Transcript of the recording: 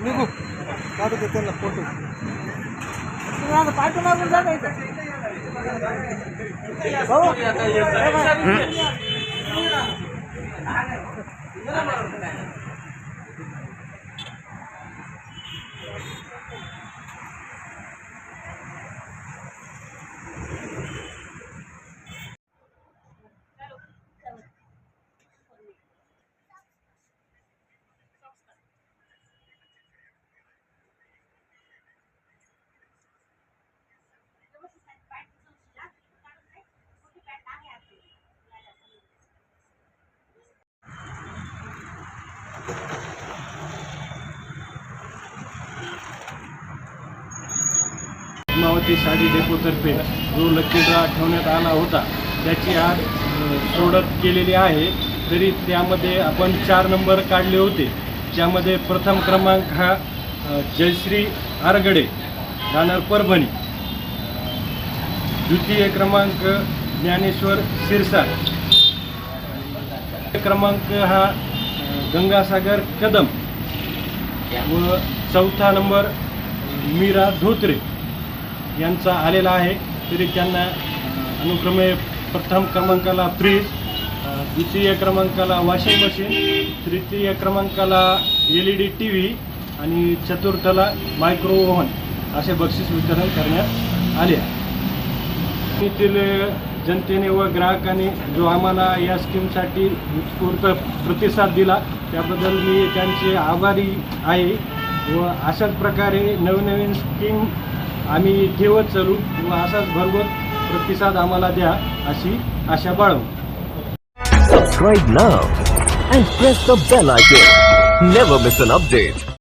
पाठवते त्यांना फोटो तुम्ही आता पाठवून मागून जा ना इथं. भाऊ, पद्मावती साडी डेपोतर्फे जो लकी ड्रा ठेवण्यात आला होता त्याची आज सोडत केलेली आहे. तरी त्यामध्ये आपण चार नंबर काढले होते. ज्यामध्ये प्रथम क्रमांक हा जयश्री आरगडे राहणार परभणी. द्वितीय क्रमांक ज्ञानेश्वर सिरसा क्रमांक हा गंगासागर कदम व चौथा नंबर मीरा धोत्रे यांचा आलेला आहे. तरी त्यांना अनुक्रमे प्रथम क्रमांकाला फ्रीज द्वितीय क्रमांकाला वॉशिंग मशीन तृतीय क्रमांकाला L E D T V आणि चतुर्थला मायक्रो ओव्हन असे बक्षीस वितरण करण्यात आले येथील जनतेने व ग्राहकाने जो आम्हाला या स्कीमसाठी उत्स्फूर्त प्रतिसाद दिला त्याबद्दल मी त्यांचे आभारी आहे व अशाच प्रकारे नवनवीन स्कीम आम्ही ठेवत चालू व असाच भरभर प्रतिसाद आम्हाला द्या अशी आशा बाळगू. Subscribe now and press the bell icon never miss an update